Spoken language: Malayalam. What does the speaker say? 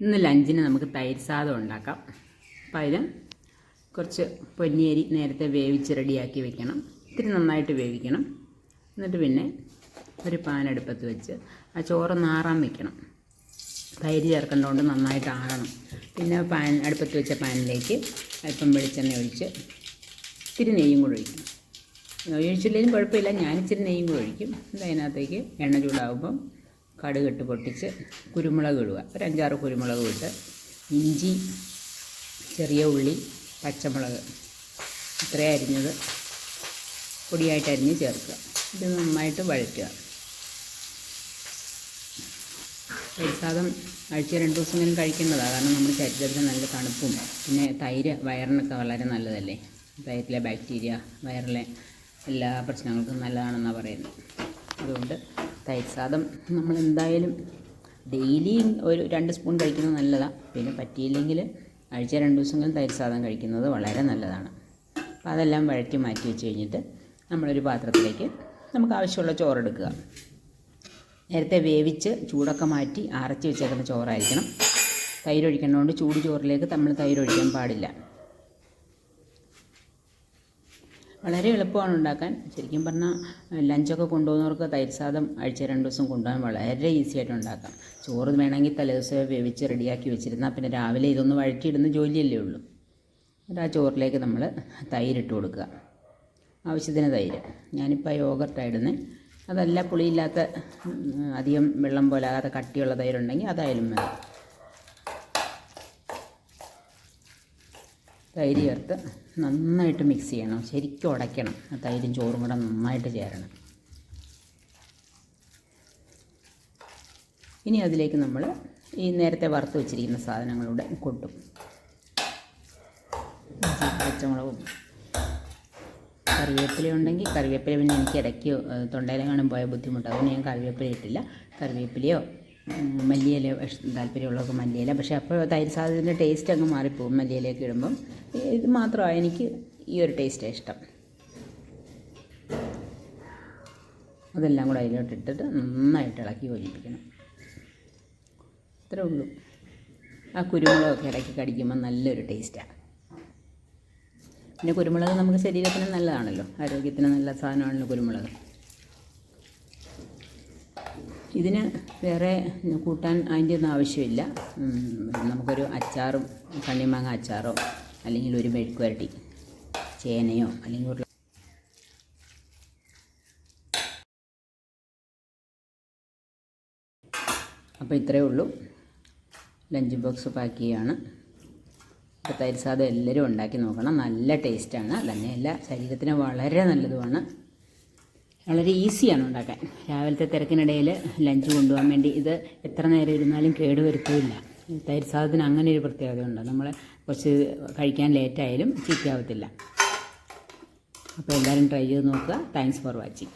ഇന്ന് ലഞ്ചിന് നമുക്ക് തൈര് സാദം ഉണ്ടാക്കാം. അപ്പം അതിന് കുറച്ച് പൊന്നിയരി നേരത്തെ വേവിച്ച് റെഡിയാക്കി വെക്കണം. ഇത്തിരി നന്നായിട്ട് വേവിക്കണം. എന്നിട്ട് പിന്നെ ഒരു പാൻ അടുപ്പത്ത് വെച്ച് ആ ചോറ് നാറാൻ വെക്കണം. തൈര് ചേർക്കേണ്ടതുകൊണ്ട് നന്നായിട്ട് ആറണം. പിന്നെ പാൻ അടുപ്പത്ത് വെച്ച പാനിലേക്ക് അല്പം വെളിച്ചെണ്ണ ഒഴിച്ച് ഇത്തിരി നെയ്യും കൂടെ ഒഴിക്കണം. ഒഴിച്ചില്ലെങ്കിലും കുഴപ്പമില്ല. ഞാൻ ഇച്ചിരി നെയ്യും കൂടെ ഒഴിക്കും. അതിനകത്തേക്ക് എണ്ണ ചൂടാകുമ്പം കടുകിട്ട് പൊട്ടിച്ച് കുരുമുളക് ഇടുക. ഒരു അഞ്ചാറ് കുരുമുളക് ഇട്ട് ഇഞ്ചി ചെറിയ ഉള്ളി പച്ചമുളക് ഇത്രയും അരിഞ്ഞത്. പൊടിയായിട്ട് അരിഞ്ഞ് ചേർക്കുക. ഇത് നന്നായിട്ട് വഴറ്റുക. പരിസാദം ആഴ്ച രണ്ട് ദിവസമെങ്കിലും കഴിക്കേണ്ടതാണ്. കാരണം നമ്മുടെ ശരീരത്തിന് നല്ല തണുപ്പും പിന്നെ തൈര് വയറിനൊക്കെ വളരെ നല്ലതല്ലേ? തൈരിലെ ബാക്ടീരിയ വയറിലെ എല്ലാ പ്രശ്നങ്ങൾക്കും നല്ലതാണെന്നാണ് പറയുന്നത്. അതുകൊണ്ട് തൈര് സാദം നമ്മൾ എന്തായാലും ഡെയിലി ഒരു രണ്ട് സ്പൂൺ കഴിക്കുന്നത് നല്ലതാണ് പിന്നെ പറ്റിയില്ലെങ്കിൽ ആഴ്ച രണ്ട് ദിവസമെങ്കിലും തൈര് സാദം കഴിക്കുന്നത് വളരെ നല്ലതാണ്. അപ്പോൾ അതെല്ലാം വഴറ്റി മാറ്റി വെച്ച് കഴിഞ്ഞിട്ട് നമ്മളൊരു പാത്രത്തിലേക്ക് നമുക്ക് ആവശ്യമുള്ള ചോറെടുക്കുക. നേരത്തെ വേവിച്ച് ചൂടൊക്കെ മാറ്റി അരച്ച് വെച്ചേക്കുന്ന ചോറായിരിക്കണം. തൈരൊഴിക്കേണ്ടതുകൊണ്ട് ചൂട് ചോറിലേക്ക് നമ്മൾ തൈരൊഴിക്കാൻ പാടില്ല. വളരെ എളുപ്പമാണ് ഉണ്ടാക്കാൻ. ശരിക്കും പറഞ്ഞാൽ ലഞ്ചൊക്കെ കൊണ്ടുപോകുന്നവർക്ക് തൈര് സാദം ആഴ്ച രണ്ട് ദിവസം കൊണ്ടുപോകാൻ വളരെ ഈസി ആയിട്ട് ഉണ്ടാക്കാം. ചോറ് വേണമെങ്കിൽ തലേദിവസം വേവിച്ച് റെഡിയാക്കി വെച്ചിരുന്നാൽ പിന്നെ രാവിലെ ഇതൊന്ന് വഴറ്റിയിടുന്ന ജോലിയല്ലേ ഉള്ളൂ. എന്നിട്ട് ആ ചോറിലേക്ക് നമ്മൾ തൈരിട്ട് കൊടുക്കുക. ആവശ്യത്തിന് തൈര്. ഞാനിപ്പോൾ യോഗർട്ടാണ് ഇടുന്നത് അതല്ല പുളിയില്ലാത്ത അധികം വെള്ളം പോലാകാത്ത കട്ടിയുള്ള തൈരുണ്ടെങ്കിൽ അതായാലും മതി. തൈര് ചേർത്ത് നന്നായിട്ട് മിക്സ് ചെയ്യണം. ശരിക്കും ഉടയ്ക്കണം. ആ തൈരും ചോറും കൂടെ നന്നായിട്ട് ചേരണം. ഇനി അതിലേക്ക് നമ്മൾ ഈ നേരത്തെ വറുത്ത് വെച്ചിരിക്കുന്ന സാധനങ്ങളുടെ കൊട്ടും. പച്ചമുളകും കറിവേപ്പില ഉണ്ടെങ്കിൽ കറിവേപ്പില പിന്നെ എനിക്ക് ഇടയ്ക്ക് തൊണ്ടയിലെങ്ങാനും പോയ ബുദ്ധിമുട്ട് അതുകൊണ്ട് ഞാൻ കറിവേപ്പില ഇട്ടില്ല കറിവേപ്പിലയോ ഇഷ്- താല്പര്യമുള്ളവർക്ക് മല്ലിയില. പക്ഷേ അപ്പോൾ തൈര് സാധനത്തിന്റെ ടേസ്റ്റ് അങ്ങ് മാറിപ്പോകും മല്ലിയിലേക്ക് ഇടുമ്പം. ഇത് മാത്രമാണ് എനിക്ക് ഈ ഒരു ടേസ്റ്റ് ഇഷ്ടം. അതെല്ലാം കൂടെ അതിലോട്ട് ഇട്ടിട്ട് നന്നായിട്ട് ഇളക്കി യോജിപ്പിക്കണം. ഇത്രേ ഉള്ളൂ. ആ കുരുമുളകൊക്കെ ഇടയ്ക്ക് കടിക്കുമ്പോൾ നല്ലൊരു ടേസ്റ്റാണ് പിന്നെ കുരുമുളക് നമുക്ക് ശരീരത്തിന് നല്ലതാണല്ലോ. ആരോഗ്യത്തിന് നല്ല സാധനമാണല്ലോ കുരുമുളക്. ഇതിന് വേറെ കൂട്ടാൻ അതിന്റെ ഒന്നും ആവശ്യമില്ല. നമുക്കൊരു അച്ചാറും കണ്ണിമാങ്ങ അച്ചാറോ അല്ലെങ്കിൽ ഒരു മെഴുക്കുവരട്ടി ചേനയോ അല്ലെങ്കിൽ ഒരു അപ്പോൾ ഇത്രയേ ഉള്ളൂ. ലഞ്ച് ബോക്സ് പാക്ക് ചെയ്യുകയാണ് അപ്പോൾ തൈര് സാധം എല്ലാവരും ഉണ്ടാക്കി നോക്കണം. നല്ല ടേസ്റ്റാണ്. തന്നെയല്ല ശരീരത്തിന് വളരെ നല്ലതുമാണ്. വളരെ ഈസിയാണ് ഉണ്ടാക്കാൻ. രാവിലത്തെ തിരക്കിനിടയിൽ ലഞ്ച് കൊണ്ടുപോകാൻ വേണ്ടി ഇത് എത്ര നേരം ഇരുന്നാലും കേടുവരുത്തില്ല തൈര് സാധനത്തിന് അങ്ങനെ ഒരു പ്രത്യേകതയുണ്ട് നമ്മൾ കുറച്ച് കഴിക്കാൻ ലേറ്റായാലും ചീത്തയാവത്തില്ല അപ്പോൾ എല്ലാവരും ട്രൈ ചെയ്ത് നോക്കുക. Thanks for watching